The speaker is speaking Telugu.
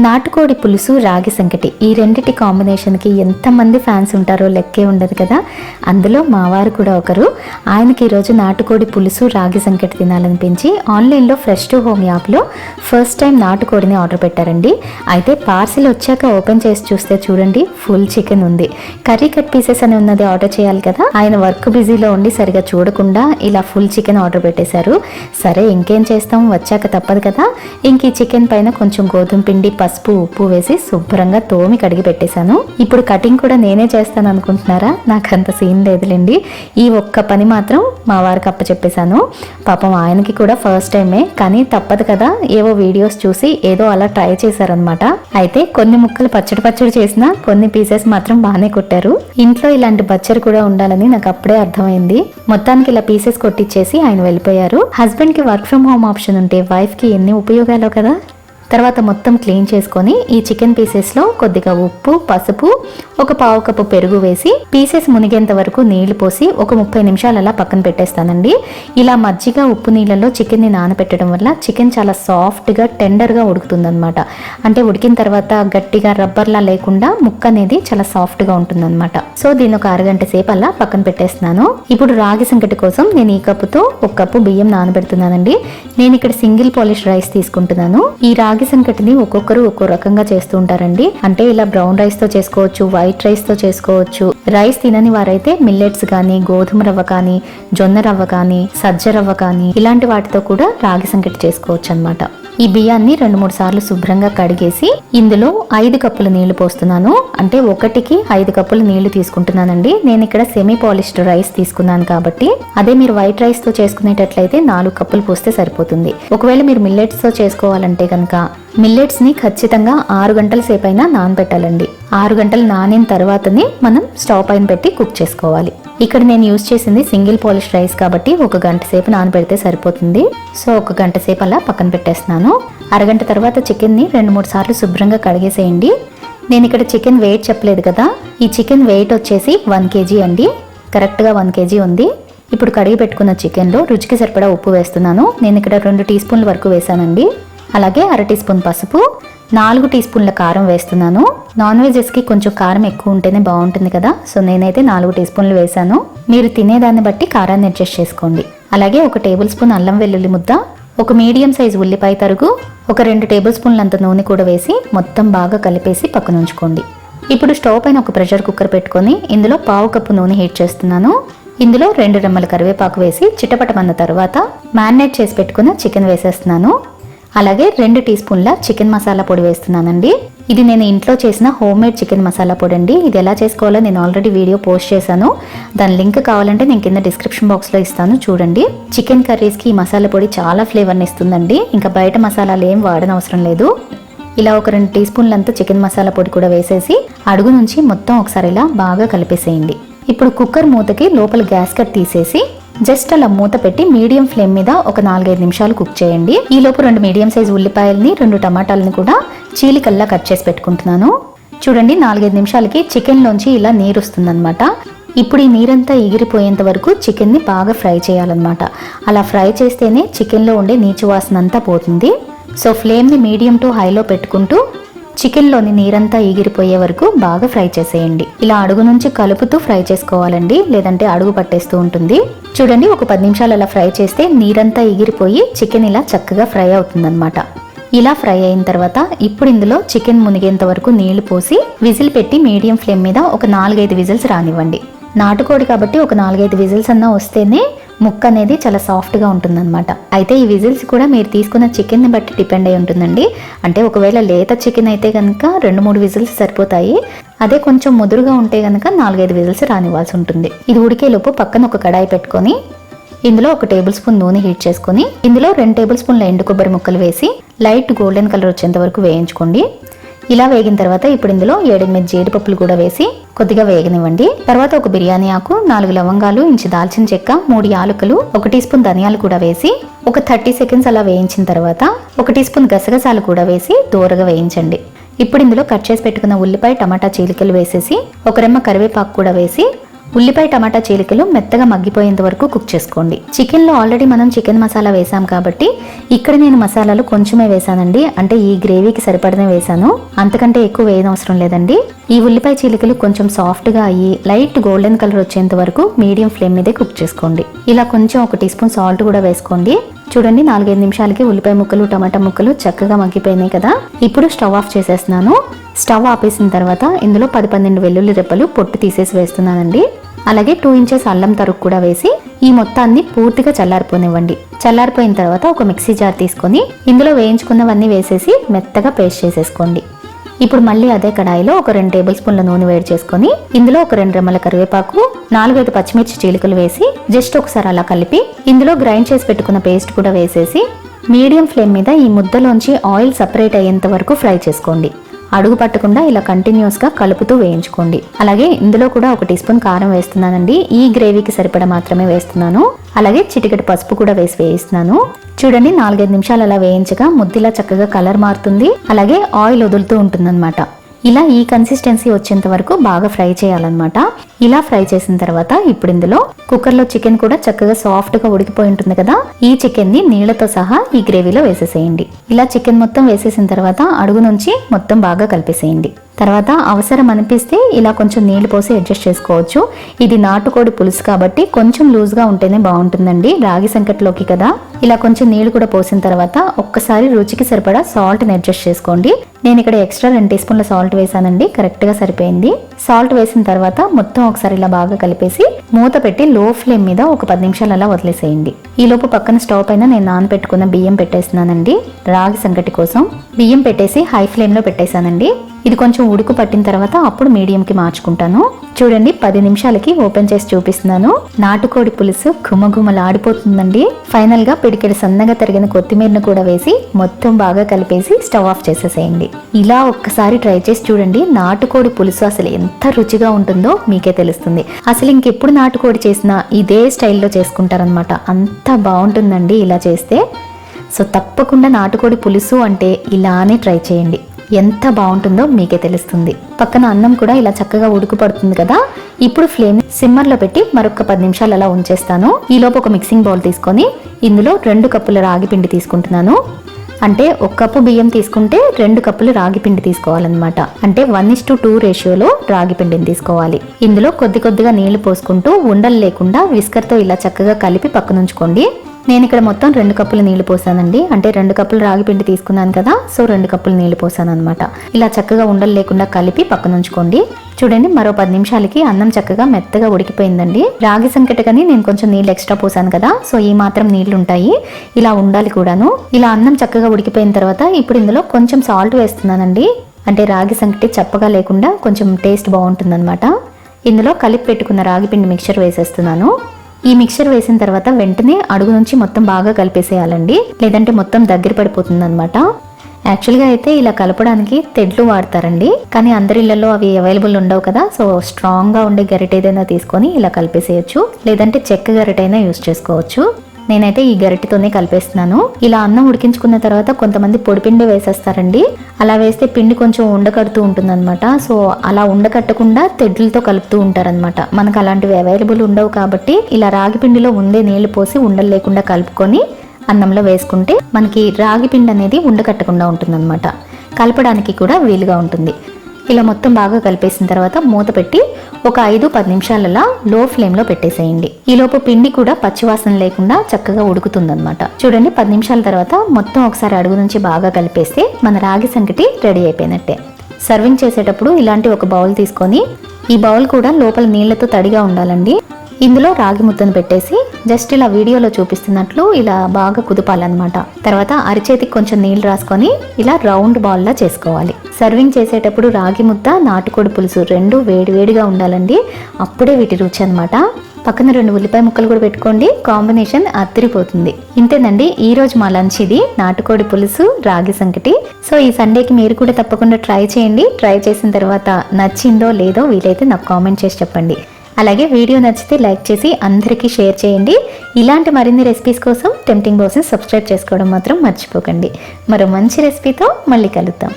నాటుకోడి పులుసు రాగి సంకటి ఈ రెండిటి కాంబినేషన్కి ఎంతమంది ఫ్యాన్స్ ఉంటారో లెక్కే ఉండదు కదా. అందులో మావారు కూడా ఒకరు. ఆయనకి ఈరోజు నాటుకోడి పులుసు రాగి సంకటి తినాలనిపించి ఆన్లైన్లో ఫ్రెష్ టు హోమ్ యాప్లో ఫస్ట్ టైం నాటుకోడిని ఆర్డర్ పెట్టారండి. అయితే పార్సిల్ వచ్చాక ఓపెన్ చేసి చూస్తే చూడండి ఫుల్ చికెన్ ఉంది. కర్రీ కట్ పీసెస్ అని ఉన్నది ఆర్డర్ చేయాలి కదా. ఆయన వర్క్ బిజీలో ఉండి సరిగా చూడకుండా ఇలా ఫుల్ చికెన్ ఆర్డర్ పెట్టేశారు. సరే ఇంకేం చేస్తాం? వచ్చాక తప్పదు కదా. ఇంక ఈ చికెన్ పైన కొంచెం గోధుమ పిండి పసుపు ఉప్పు వేసి శుభ్రంగా తోమి కడిగి పెట్టేశాను. ఇప్పుడు కటింగ్ కూడా నేనే చేస్తాను అనుకుంటున్నారా? నాకు అంత సీన్ లేదులేండి. ఈ ఒక్క పని మాత్రం మా వారికి అప్పచెప్పేశాను. పాపం ఆయనకి కూడా ఫస్ట్ టైమే కానీ తప్పదు కదా ఏవో వీడియోస్ చూసి ఏదో అలా ట్రై చేశారనమాట అయితే కొన్ని ముక్కలు పచ్చడి పచ్చడి చేసినా కొన్ని పీసెస్ మాత్రం బాగానే కొట్టారు. ఇంట్లో ఇలాంటి పచ్చడి కూడా ఉండాలని నాకు అప్పుడే అర్థమైంది. మొత్తానికి ఇలా పీసెస్ కొట్టించేసి ఆయన వెళ్ళిపోయారు. హస్బెండ్కి వర్క్ ఫ్రమ్ హోమ్ ఆప్షన్ ఉంటే వైఫ్కి ఎన్ని ఉపయోగాలు కదా. తర్వాత మొత్తం క్లీన్ చేసుకొని ఈ చికెన్ పీసెస్లో కొద్దిగా ఉప్పు పసుపు ఒక పావు కప్పు పెరుగు వేసి పీసెస్ మునిగేంత వరకు నీళ్ళు పోసి ఒక ముప్పై నిమిషాలు అలా పక్కన పెట్టేస్తానండి. ఇలా మజ్జిగ ఉప్పు నీళ్ళలో చికెన్ని నానబెట్టడం వల్ల చికెన్ చాలా సాఫ్ట్గా టెండర్గా ఉడుకుతుందనమాట అంటే ఉడికిన తర్వాత గట్టిగా రబ్బర్లా లేకుండా ముక్క అనేది చాలా సాఫ్ట్గా ఉంటుందన్నమాట. సో దీన్ని ఒక అరగంట సేపు అలా పక్కన పెట్టేస్తున్నాను. ఇప్పుడు రాగి సంకటి కోసం నేను ఈ కప్పుతో ఒక కప్పు బియ్యం నానబెడుతున్నానండి. నేను ఇక్కడ సింగిల్ పాలిష్ రైస్ తీసుకుంటున్నాను. ఈ రాగి రాగి సంకటిని ఒక్కొక్కరు ఒక్కో రకంగా చేస్తూ ఉంటారండి. అంటే ఇలా బ్రౌన్ రైస్తో చేసుకోవచ్చు వైట్ రైస్తో చేసుకోవచ్చు. రైస్ తినని వారైతే మిల్లెట్స్ కానీ గోధుమ రవ్వ కానీ జొన్న రవ్వ కానీ సజ్జ రవ్వ కానీ ఇలాంటి వాటితో కూడా రాగి సంకటి చేసుకోవచ్చు అన్నమాట ఈ బియ్యాన్ని రెండు మూడు సార్లు శుభ్రంగా కడిగేసి ఇందులో ఐదు కప్పుల నీళ్ళు పోస్తున్నాను. అంటే ఒకటికి ఐదు కప్పుల నీళ్ళు తీసుకుంటున్నానండి. నేను ఇక్కడ సెమీ పాలిష్డ్ రైస్ తీసుకున్నాను కాబట్టి అదే మీరు వైట్ రైస్తో చేసుకునేటట్లయితే నాలుగు కప్పులు పోస్తే సరిపోతుంది. ఒకవేళ మీరు మిల్లెట్స్తో చేసుకోవాలంటే కనుక మిల్లెట్స్ని ఖచ్చితంగా ఆరు గంటల సేపు అయినా నానబెట్టాలండి. ఆరు గంటలు నానిన తర్వాతనే మనం స్టవ్ పైన పెట్టి కుక్ చేసుకోవాలి. ఇక్కడ నేను యూజ్ చేసింది సింగిల్ పాలిష్ రైస్ కాబట్టి ఒక గంట సేపు నానబెడితే సరిపోతుంది. సో ఒక గంట సేపు అలా పక్కన పెట్టేస్తున్నాను. అరగంట తర్వాత చికెన్ని రెండు మూడు సార్లు శుభ్రంగా కడిగేసేయండి. నేను ఇక్కడ చికెన్ వెయిట్ చెప్పలేదు కదా. ఈ చికెన్ వెయిట్ వచ్చేసి వన్ కేజీ అండి. కరెక్ట్గా వన్ కేజీ ఉంది. ఇప్పుడు కడిగి పెట్టుకున్న చికెన్లో రుచికి సరిపడా ఉప్పు వేస్తున్నాను. నేను ఇక్కడ రెండు టీ స్పూన్ల వరకు వేసానండి అలాగే అర టీ స్పూన్ పసుపు నాలుగు టీ స్పూన్ల కారం వేస్తున్నాను. నాన్ వెజెస్కి కొంచెం కారం ఎక్కువ ఉంటేనే బాగుంటుంది కదా. సో నేనైతే నాలుగు టీ స్పూన్లు వేసాను మీరు తినేదాన్ని బట్టి కారాన్ని అడ్జస్ట్ చేసుకోండి. అలాగే ఒక టేబుల్ స్పూన్ అల్లం వెల్లుల్లి ముద్ద ఒక మీడియం సైజ్ ఉల్లిపాయ తరుగు ఒక రెండు టేబుల్ స్పూన్లంత నూనె కూడా వేసి మొత్తం బాగా కలిపేసి పక్కన ఉంచుకోండి. ఇప్పుడు స్టవ్ పైన ఒక ప్రెషర్ కుక్కర్ పెట్టుకొని ఇందులో పావు కప్పు నూనె హీట్ చేస్తున్నాను. ఇందులో రెండు రెమ్మల కరివేపాకు వేసి చిట్టపటమన్న తర్వాత మ్యారినేట్ చేసి పెట్టుకున్న చికెన్ వేసేస్తున్నాను. అలాగే రెండు టీ స్పూన్ల చికెన్ మసాలా పొడి వేస్తున్నానండి. ఇది నేను ఇంట్లో చేసిన హోమ్ మేడ్ చికెన్ మసాలా పొడి అండి ఇది ఎలా చేసుకోవాలో నేను ఆల్రెడీ వీడియో పోస్ట్ చేశాను. దాని లింక్ కావాలంటే నేను కింద డిస్క్రిప్షన్ బాక్స్లో ఇస్తాను చూడండి. చికెన్ కర్రీస్కి ఈ మసాలా పొడి చాలా ఫ్లేవర్ని ఇస్తుందండి. ఇంకా బయట మసాలాలు ఏం వాడనవసరం లేదు. ఇలా ఒక రెండు టీ స్పూన్లంతా చికెన్ మసాలా పొడి కూడా వేసేసి అడుగు నుంచి మొత్తం ఒకసారి ఇలా బాగా కలిపేసేయండి. ఇప్పుడు కుక్కర్ మూతకి లోపల గ్యాస్ కట్ తీసేసి జస్ట్ అలా మూత పెట్టి మీడియం ఫ్లేమ్ మీద ఒక నాలుగైదు నిమిషాలు కుక్ చేయండి. ఈ లోపు రెండు మీడియం సైజ్ ఉల్లిపాయల్ని రెండు టమాటాలని కూడా చీలికల్లా కట్ చేసి పెట్టుకుంటున్నాను. చూడండి నాలుగైదు నిమిషాలకి చికెన్లోంచి ఇలా నీరు వస్తుందన్నమాట. ఇప్పుడు ఈ నీరంతా ఎగిరిపోయేంత వరకు చికెన్ని బాగా ఫ్రై చేయాలన్నమాట. అలా ఫ్రై చేస్తేనే చికెన్లో ఉండే నీచు వాసన అంతా పోతుంది. సో ఫ్లేమ్ని మీడియం టు హైలో పెట్టుకుంటూ చికెన్లోని నీరంతా ఎగిరిపోయే వరకు బాగా ఫ్రై చేసేయండి. ఇలా అడుగు నుంచి కలుపుతూ ఫ్రై చేసుకోవాలండి. లేదంటే అడుగు పట్టేస్తూ ఉంటుంది. చూడండి ఒక పది నిమిషాలు అలా ఫ్రై చేస్తే నీరంతా ఎగిరిపోయి చికెన్ ఇలా చక్కగా ఫ్రై అవుతుందన్నమాట. ఇలా ఫ్రై అయిన తర్వాత ఇప్పుడు ఇందులో చికెన్ మునిగేంత వరకు నీళ్ళు పోసి విజిల్ పెట్టి మీడియం ఫ్లేమ్ మీద ఒక నాలుగైదు విజిల్స్ రానివ్వండి. నాటుకోడి కాబట్టి ఒక నాలుగైదు విజిల్స్ అన్నా వస్తేనే ముక్క అనేది చాలా సాఫ్ట్గా ఉంటుందన్నమాట. అయితే ఈ విజిల్స్ కూడా మీరు తీసుకున్న చికెన్ని బట్టి డిపెండ్ అయి ఉంటుందండి. అంటే ఒకవేళ లేత చికెన్ అయితే కనుక రెండు మూడు విజిల్స్ సరిపోతాయి. అదే కొంచెం ముదురుగా ఉంటే కనుక నాలుగైదు విజిల్స్ రానివ్వాల్సి ఉంటుంది. ఇది ఉడికేలోపు పక్కన ఒక కడాయి పెట్టుకొని ఇందులో ఒక టేబుల్ స్పూన్ నూనె హీట్ చేసుకొని ఇందులో రెండు టేబుల్ స్పూన్ల ఎండు కొబ్బరి ముక్కలు వేసి లైట్ గోల్డెన్ కలర్ వచ్చేంత వరకు వేయించుకోండి. ఇలా వేగిన తర్వాత ఇప్పుడు ఇందులో ఏడెనిమిది జీడిపప్పులు కూడా వేసి కొద్దిగా వేగనివ్వండి. తర్వాత ఒక బిర్యానీ ఆకు నాలుగు లవంగాలు ఇంచు దాల్చిన చెక్క మూడు యాలకులు ఒక టీ స్పూన్ ధనియాలు కూడా వేసి ఒక థర్టీ సెకండ్స్ అలా వేయించిన తర్వాత ఒక టీ స్పూన్ గసగసాలు కూడా వేసి దూరగా వేయించండి. ఇప్పుడు ఇందులో కట్ చేసి పెట్టుకున్న ఉల్లిపాయ టమాటా చీలికలు వేసేసి ఒక రెమ్మ కరివేపాకు కూడా వేసి ఉల్లిపాయ టమాటా చీలికలు మెత్తగా మగ్గిపోయేంత వరకు కుక్ చేసుకోండి. చికెన్లో ఆల్రెడీ మనం చికెన్ మసాలా వేసాం కాబట్టి ఇక్కడ నేను మసాలాలు కొంచెమే వేసానండి. అంటే ఈ గ్రేవీకి సరిపడనే వేసాను. అంతకంటే ఎక్కువ వేయనవసరం లేదండి. ఈ ఉల్లిపాయ చీలికలు కొంచెం సాఫ్ట్గా అయ్యి లైట్ గోల్డెన్ కలర్ వచ్చేంత వరకు మీడియం ఫ్లేమ్ మీదే కుక్ చేసుకోండి. ఇలా కొంచెం ఒక టీ స్పూన్ సాల్ట్ కూడా వేసుకోండి. చూడండి నాలుగైదు నిమిషాలకి ఉల్లిపాయ ముక్కలు టమాటా ముక్కలు చక్కగా మగ్గిపోయినాయి కదా. ఇప్పుడు స్టవ్ ఆఫ్ చేసేస్తున్నాను. స్టవ్ ఆపేసిన తర్వాత ఇందులో పది పన్నెండు వెల్లుల్లి రెప్పలు పొట్టు తీసేసి వేస్తున్నానండి. అలాగే టూ ఇంచెస్ అల్లం తరుగు కూడా వేసి ఈ మొత్తాన్ని పూర్తిగా చల్లారిపోనివ్వండి. చల్లారిపోయిన తర్వాత ఒక మిక్సీ జార్ తీసుకొని ఇందులో వేయించుకున్నవన్నీ వేసేసి మెత్తగా పేస్ట్ చేసేసుకోండి. ఇప్పుడు మళ్ళీ అదే కడాయిలో ఒక రెండు టేబుల్ స్పూన్ల నూనె వేడి చేసుకొని ఇందులో ఒక రెండు రెమ్మల కరివేపాకు నాలుగైదు పచ్చిమిర్చి చీలికలు వేసి జస్ట్ ఒకసారి అలా కలిపి ఇందులో గ్రైండ్ చేసి పెట్టుకున్న పేస్ట్ కూడా వేసేసి మీడియం ఫ్లేమ్ మీద ఈ ముద్దలోంచి ఆయిల్ సపరేట్ అయ్యేంత వరకు ఫ్రై చేసుకోండి. అడుగు పట్టకుండా ఇలా కంటిన్యూస్గా కలుపుతూ వేయించుకోండి. అలాగే ఇందులో కూడా ఒక టీ స్పూన్ కారం వేస్తున్నానండి. ఈ గ్రేవీకి సరిపడా మాత్రమే వేస్తున్నాను. అలాగే చిటికటి పసుపు కూడా వేసి వేయిస్తున్నాను. చూడండి నాలుగైదు నిమిషాలు అలా వేయించగా ముద్దిలా చక్కగా కలర్ మారుతుంది. అలాగే ఆయిల్ వదులుతూ ఉంటుందన్నమాట. ఇలా ఈ కన్సిస్టెన్సీ వచ్చేంత వరకు బాగా ఫ్రై చేయాలన్నమాట. ఇలా ఫ్రై చేసిన తర్వాత ఇప్పుడు ఇందులో కుక్కర్లో చికెన్ కూడా చక్కగా సాఫ్ట్గా ఉడికిపోయి ఉంటుంది కదా ఈ చికెన్ని నీళ్ళతో సహా ఈ గ్రేవీలో వేసేసేయండి. ఇలా చికెన్ మొత్తం వేసేసిన తర్వాత అడుగు నుంచి మొత్తం బాగా కలిపేసేయండి. తర్వాత అవసరం అనిపిస్తే ఇలా కొంచెం నీళ్ళు పోసి అడ్జస్ట్ చేసుకోవచ్చు. ఇది నాటుకోడి పులుసు కాబట్టి కొంచెం లూజ్గా ఉంటేనే బాగుంటుందండి. రాగి సంకట్లోకి కదా. ఇలా కొంచెం నీళ్ళు కూడా పోసిన తర్వాత ఒక్కసారి రుచికి సరిపడా సాల్ట్ని అడ్జస్ట్ చేసుకోండి. నేను ఇక్కడ ఎక్స్ట్రా రెండు టీ స్పూన్ల సాల్ట్ వేసానండి. కరెక్ట్గా సరిపోయింది. సాల్ట్ వేసిన తర్వాత మొత్తం ఒకసారి ఇలా బాగా కలిపేసి మూత పెట్టి లో ఫ్లేమ్ మీద ఒక పది నిమిషాలు అలా వదిలేసేయండి. ఈ లోపు పక్కన స్టవ్ పైన నేను నానబెట్టుకున్న బియ్యం పెట్టేస్తున్నానండి. రాగి సంకటి కోసం బియ్యం పెట్టేసి హై ఫ్లేమ్లో పెట్టేశానండి. ఇది కొంచెం ఉడుకు పట్టిన తర్వాత అప్పుడు మీడియంకి మార్చుకుంటాను. చూడండి పది నిమిషాలకి ఓపెన్ చేసి చూపిస్తున్నాను. నాటుకోడి పులుసు ఘుమఘుమలాడిపోతుందండి. ఫైనల్గా పిడికెడు సన్నగా తరిగిన కొత్తిమీరను కూడా వేసి మొత్తం బాగా కలిపేసి స్టవ్ ఆఫ్ చేసేసేయండి. ఇలా ఒక్కసారి ట్రై చేసి చూడండి నాటుకోడి పులుసు అసలు ఎంత రుచిగా ఉంటుందో మీకే తెలుస్తుంది. అసలు ఇంకెప్పుడు నాటుకోడి చేసినా ఇదే స్టైల్లో చేసుకుంటారనమాట అంత బాగుంటుందండి ఇలా చేస్తే. సో తప్పకుండా నాటుకోడి పులుసు అంటే ఇలానే ట్రై చేయండి. ఎంత బాగుంటుందో మీకే తెలుస్తుంది. పక్కన అన్నం కూడా ఇలా చక్కగా ఉడుకు పడుతుంది కదా? ఇప్పుడు ఫ్లేమ్ సిమ్మర్లో పెట్టి మరొక పది నిమిషాలు అలా ఉంచేస్తాను. ఈలోపు ఒక మిక్సింగ్ బౌల్ తీసుకొని ఇందులో రెండు కప్పుల రాగి పిండి తీసుకుంటున్నాను. అంటే ఒక కప్పు బియ్యం తీసుకుంటే రెండు కప్పులు రాగి పిండి తీసుకోవాలన్నమాట. అంటే వన్ ఇస్ టు టూ రేషియోలో రాగి పిండిని తీసుకోవాలి. ఇందులో కొద్ది కొద్దిగా నీళ్ళు పోసుకుంటూ ఉండలు లేకుండా విస్కర్తో ఇలా చక్కగా కలిపి పక్కనుంచుకోండి. నేను ఇక్కడ మొత్తం రెండు కప్పులు నీళ్ళు పోసానండి. అంటే రెండు కప్పులు రాగి పిండి తీసుకున్నాను కదా సో రెండు కప్పులు నీళ్ళు పోసాను అనమాట ఇలా చక్కగా ఉండలు లేకుండా కలిపి పక్కన ఉంచుకోండి చూడండి మరో పది నిమిషాలకి అన్నం చక్కగా మెత్తగా ఉడికిపోయిందండి. రాగి సంకటకని నేను కొంచెం నీళ్ళు ఎక్స్ట్రా పోసాను కదా సో ఈ మాత్రం నీళ్ళు ఉంటాయి ఇలా ఉండాలి కూడాను. ఇలా అన్నం చక్కగా ఉడికిపోయిన తర్వాత ఇప్పుడు ఇందులో కొంచెం సాల్ట్ వేస్తున్నానండి. అంటే రాగి సంకటి చప్పగా లేకుండా కొంచెం టేస్ట్ బాగుంటుందన్నమాట. ఇందులో కలిపి పెట్టుకున్న రాగి పిండి మిక్చర్ వేసేస్తున్నాను. ఈ మిక్చర్ వేసిన తర్వాత వెంటనే అడుగు నుంచి మొత్తం బాగా కలిపేసేయాలండి. లేదంటే మొత్తం దగ్గర పడిపోతుంది అనమాట యాక్చువల్గా అయితే ఇలా కలపడానికి తెడ్లు వాడతారండి. కానీ అందరి ఇళ్ళలో అవి అవైలబుల్ ఉండవు కదా. సో స్ట్రాంగ్గా ఉండే గరిట ఏదైనా తీసుకొని ఇలా కలిపేసేయచ్చు. లేదంటే చెక్క గరిటైనా యూస్ చేసుకోవచ్చు. నేనైతే ఈ గరిటెతోనే కలిపేస్తున్నాను. ఇలా అన్నం ఉడికించుకున్న తర్వాత కొంతమంది పొడిపిండి వేసేస్తారండి. అలా వేస్తే పిండి కొంచెం ఉండకడుతూ ఉంటుందన్నమాట. సో అలా ఉండకట్టకుండా తెడ్లతో కలుపుతూ ఉంటారనమాట మనకు అలాంటివి అవైలబుల్ ఉండవు కాబట్టి ఇలా రాగి పిండిలో ఉండే నీళ్ళు పోసి ఉండలు లేకుండా కలుపుకొని అన్నంలో వేసుకుంటే మనకి రాగి పిండి అనేది ఉండకట్టకుండా ఉంటుందన్నమాట. కలపడానికి కూడా వీలుగా ఉంటుంది. ఇలా మొత్తం బాగా కలిపేసిన తర్వాత మూత పెట్టి ఒక ఐదు పది నిమిషాలలో లో ఫ్లేమ్లో పెట్టేసేయండి ఈలోపు పిండి కూడా పచ్చివాసన లేకుండా చక్కగా ఉడుకుతుందన్నమాట. చూడండి పది నిమిషాల తర్వాత మొత్తం ఒకసారి అడుగు నుంచి బాగా కలిపేస్తే మన రాగి సంకటి రెడీ అయిపోయినట్టే. సర్వింగ్ చేసేటప్పుడు ఇలాంటి ఒక బౌల్ తీసుకొని ఈ బౌల్ కూడా లోపల నీళ్ళతో తడిగా ఉండాలండి. ఇందులో రాగి ముద్దను పెట్టేసి జస్ట్ ఇలా వీడియోలో చూపిస్తున్నట్లు ఇలా బాగా కుదపాలన్నమాట. తర్వాత అరిచేతికి కొంచెం నీళ్ళు రాసుకొని ఇలా రౌండ్ బాల్లా చేసుకోవాలి. సర్వింగ్ చేసేటప్పుడు రాగి ముద్ద నాటుకోడి పులుసు రెండు వేడివేడిగా ఉండాలండి. అప్పుడే వీటి రుచి అనమాట పక్కన రెండు ఉల్లిపాయ ముక్కలు కూడా పెట్టుకోండి. కాంబినేషన్ అత్తిరిపోతుంది ఇంతేనండి ఈ రోజు మా లంచ్ ఇది. నాటుకోడి పులుసు రాగి సంకటి. సో ఈ సండేకి మీరు కూడా తప్పకుండా ట్రై చేయండి. ట్రై చేసిన తర్వాత నచ్చిందో లేదో వీలైతే నాకు కామెంట్ చేసి చెప్పండి. అలాగే వీడియో నచ్చితే లైక్ చేసి అందరికీ షేర్ చేయండి. ఇలాంటి మరిన్ని రెసిపీస్ కోసం టెంప్టింగ్ బాక్స్ని సబ్స్క్రైబ్ చేసుకోవడం మాత్రం మర్చిపోకండి. మరో మంచి రెసిపీతో మళ్ళీ కలుద్దాం.